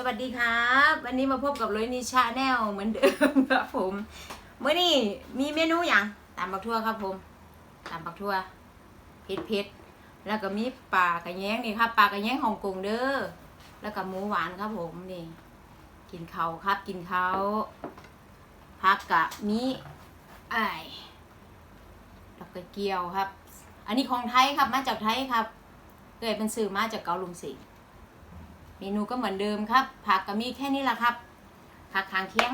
สวัสดีครับ วันนี้มาพบกับร้อยนิชาแนลเหมือนเดิมครับผมเมื่อนี้มีเมนูอย่างตามบักทั่วครับผมตามบักทั่วเผ็ดเผ็ดๆแล้วก็มีปลากระแยงนี่ครับปลากระแยงฮ่องกงเด้อแล้วก็หมูหวานครับผมนี่ กินเขาครับ กินเขาพักกะมีไอ้แล้วก็เกี๊ยวครับ อันนี้ของไทยครับมาจากไทยครับเกิดเป็นสื่อมาจากเกาลุงสิง เมนูก็เหมือนเดิมครับ ผักก็มีแค่นี้แหละครับ ผักทางเคียง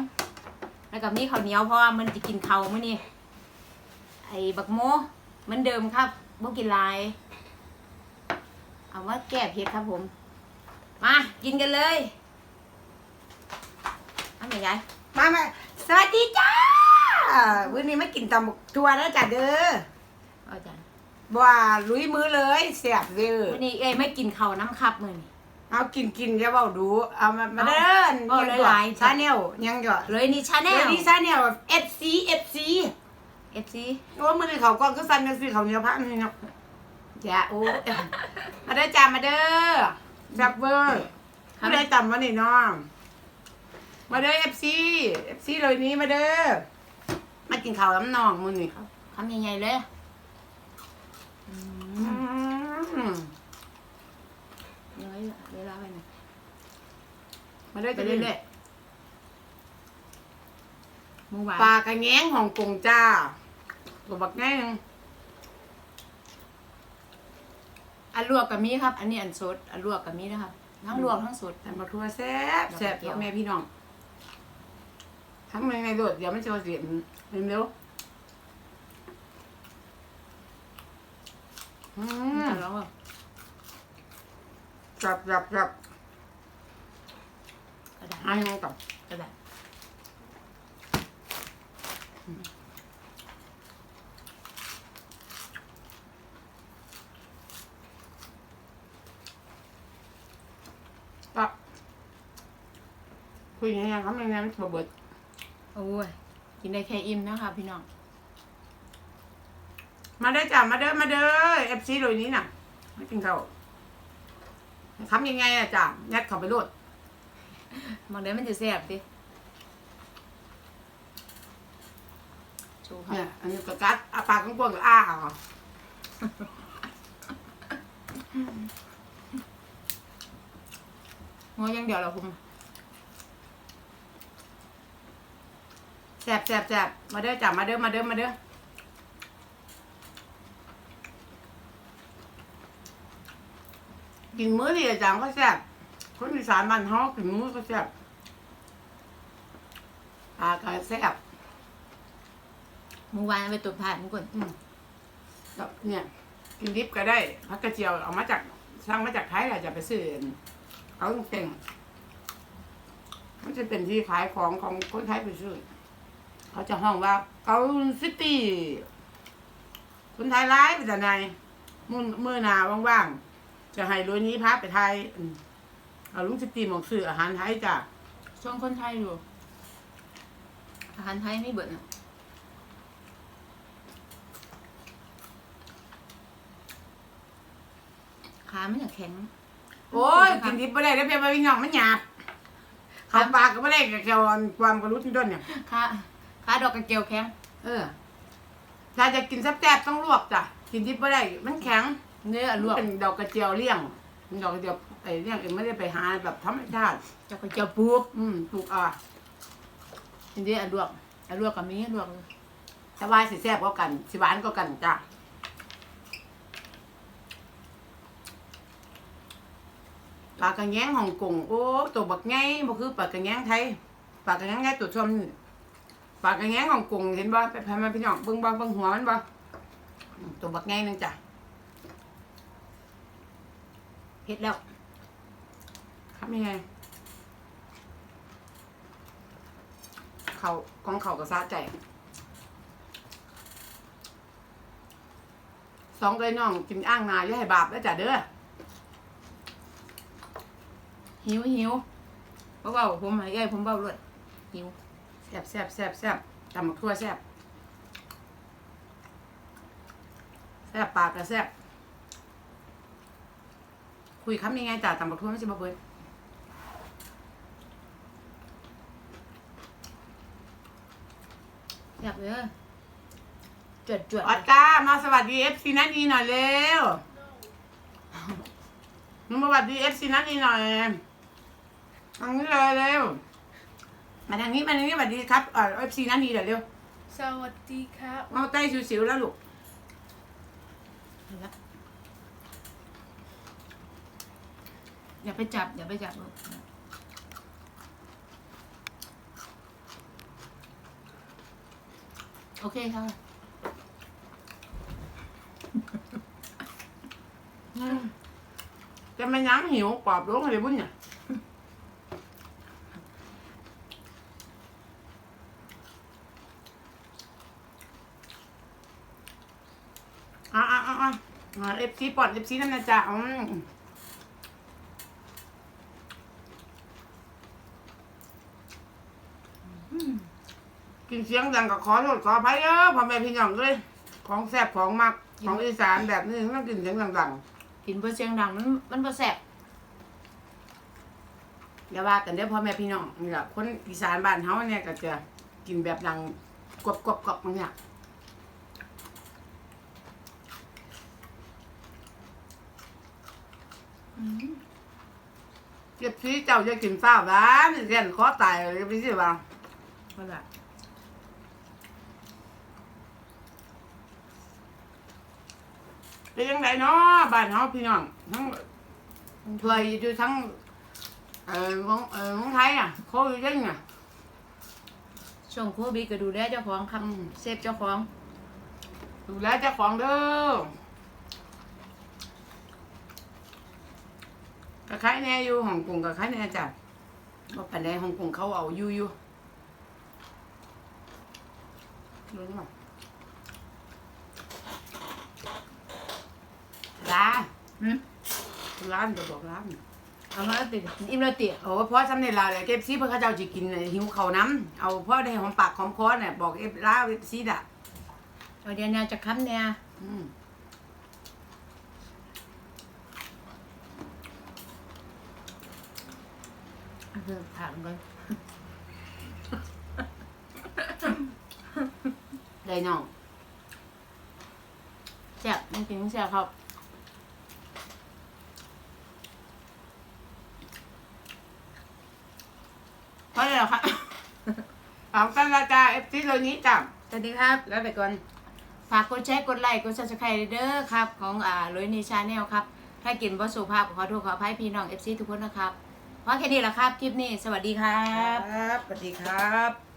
แล้วก็มีข้าวเหนียวเพราะว่ามันจะกินเขาวมื้อนี้ไอ้บักโมเหมือนเดิมครับบ่กินหลายเอาว่าแก้เผ็ดครับผม มากินกันเลยเอาไหนยายมามาสวัสดีจ้าวันนี้ไม่กินตำบักทัวแล้วจ้ะเด้อเอาจานบ่าลุยมือเลยเสียบเด้อวันนี้เอ้ยไม่กินข้าวน้ำครับมื้อนี้ เอากินกินจะเบาดูเอามามาเอาเดินเอาหลายๆชาแนลยังเกาะเลยนี่ชาแนเดี๋ยล วนี้ชาแนลเอฟซีเอฟซี FC โอ้มือนี้เขาก่อนก็สั่นกันสิเขาเหนียวพันนี่เนาะจ้าโอ้มาเด้อจ้ามาเด้อจับเบอร์ครับไม่ได้ต่ำวันนี้น้องมาเด้อเอฟซีเอฟซีเลยนี้มาเด้อมากินข้าวน้ำนองมือนี่คำใหญ่ๆเลยอือืม ม เดี๋ยวเวลาไปหน่อย มาเด้อไปจะเรื่เรื่ออยยๆหมูหวานๆปลากระแงงฮ่องกงจ้าตัวบักแง่งอันลวกกับมีครับ อันนี้อันสดอันลวกกับมีนะครับทั้งลวกทั้งสดแต่มาทัวแซ่บแซ่บดอกกระเจียวพ่อแม่พี่น้องทั้งในในโดดเดี๋ยวมันจะมาเสียมเร็วๆอืมจะร้องแบบจับจับ จับกระดาษให้มันกับกระดาษกับคุยยังไงเขาไม่งั้นมันเบิดโอ้ย กินได้แค่อิ่มนะคะพี่น้อง มาเด้อจ้ามาเด้อมาเด้อเอฟซีโดยนี้น่ะ ไม่กินข้าวทำยังไงอะจ้ายัดเข้าไปโลด มองเดี๋ยวมันจะแซ่บดิชูครัเนี่ยบอันนี้กระกัดอาปากกว้างๆกับอ้าเอางอยังเดียวเหราคุณแสบแสบแสบมาเด้อจ้ามาเด้อมาเด้อมาเด้อกินมื้อนี่อาจารย์ก็แซ่บ คนอีสานบ้านเฮากินมื้อก็แซ่บปลาก็แซ่บหมูหวานเอาไปตุ่มผ่านมึงก่อนอืมแล้วเนี่ย กินดิบก็ได้ผักกระเจียวเอามาจากสั่งมาจากไทยอะจะไปซื้อเขาเก่งมันจะเป็นที่ขายของของคนไทยไปซื้อเขาจะห้องว่าเกาซิตี้คนไทยร้ายไปแต่ไหนมือมือหนาว่างๆจะให้รวยนี้พาไปไทยอืม เอาลุงซิตี้หมองซื้ออาหารไทยจ้ะช่วงคนไทยอยู่ อาหารไทยไม่เบิดนะขามันอยากแข็ง โอ้ยกินดิบไม่ได้แล้วเพียงไปหยองมันหยาบเขาปากก็ไม่ได้กับแกวความกระลุที่ด้นเนี่ยขาขาดอกกระเจียวแข็ง เออ ถ้าจะกินแซ่บๆต้องลวกจ้ะกินดิบไม่ได้ มันแข็ง เนื้อลวกเป็นดอกกระเจียวเลี้ยงเป็นดอกกระเจียว ไอ้เลี้ยงเองไม่ได้ไปหาแบบธรรมชาติดอกกระเจียวปูอืมปลูกอะอันนี้อันลวกอันลวกกับมีลวกสบายสิแซ่บก็กันสิหวานก็กันจ้ะปลากระแงงฮ่องกงโอ้ตัวบักไงบ่คือปลากระแงงไทยปลากระแงงไงตัวชมนี่ปลากระแงงฮ่องกงเห็นบ่ไปพามาพี่น้องเบิ่งบ่เบิ่งหัวมันบ่ตัวบักไงนึงจ้ะเผ็ดแล้ว ครับยังไง เขากองเขากับซาใจสองเลยน้องกินอ่างนาอย่าให้บาปแล้วจ้ะเด้อหิวหิวเบาๆผมให้เอ้ผมเบาเลยหิวแซ่บแซ่บแซ่บแซ่บตำบักทั่วแซ่บแซ่บปากก็แซ่บคุยคำยังไงจ้ะตำบักทั่วไม่ใช่บ่เพิ่น อยากเลยจวดจวดออสการ์มาสวัสดีเอฟซีนัดดีหน่อยเร็วมาสวัสดีเอฟซีนัดดีหน่อยทางนี้เลยเร็วมาทางนี้มาทางนี้สวัสดีครับเอฟซีนัดดีหน่อยเร็วสวัสดีครับเอาใต้สิวๆแล้วลูกแล้วอย่าไปจับอย่าไปจับลูก โอเคค่ะจะไม่ยั้งหิวปอบร้องอะไรบุ้นเนี่ยอะอะอะอะเอฟซีปอดเอฟซีนั่นนะจ๊ะอืม กินเสียงดังก็ขอโทษขออภัยเด้อพ่อแม่พี่น้องเลยของแซ่บของมักของอีสานแบบนี้ต้องกินเสียงดังๆกินเพื่อเสียงดังมันมันเพื่อแสบอย่าว่ากันเด้อพ่อแม่พี่น้องนี่แหละคนอีสานบ้านเฮาเนี่ยก็จะกินแบบดังกรอบกรอบกรอบมันเนี่ยเจ็บซีเจ้าจะกินฟ้าวบ้านเรียนคอตายเลยพี่สิว่าเมื่อไห เป็นยังไงเนาะบ้านเฮาพี่น้องทั้งถวยอยู่ทั้งเอ่อของเอ่อของไทยอะโควิดยังไงช่วงโควิดก็ดูแลเจ้าของครับอืมเซฟเจ้าของ ดูแลเจ้าของเด้อกับใครแน่อยู่ฮ่องกงกับใครแน่จ้ะว่าปันใดฮ่องกงเขาเอาอยู่อยู่รู้ไหมร้าน หืมร้านจะบอกร้านเอามาติดอิ่มแล้วติโอ้พ่อสำเร็จแล้วเลยเก็บซีเพื่อเขาเจ้าจะกินน่ะหิวเขาวน้ำเอาพ่อได้หอมปากหอมคอเนี่ยบอกเอฟร้านเอฟซีด่ะเอาเดี๋ยวเนี่ยจะค้ำเนี่ยอืมเอาเพิ่มผักก่อนได้น้องแซ่บมันกินแซ่บครับ เพราะอะไรเหรอคะเอาตั้งราคาเอฟซีเลยนี้จ้ะสวัสดีครับแล้วไปก่อนฝากกดแชร์กดไลค์กด subscribe เด้อครับ ของอ่าลุยนีชาแนลครับ ถ้ากินว่าสุภาพขอโทษขออภัยพี่น้อง FC ทุกคนนะครับเพราะแค่นี้แหละครับ คลิปนี้ สวัสดีครับ ครับสวัสดีครับ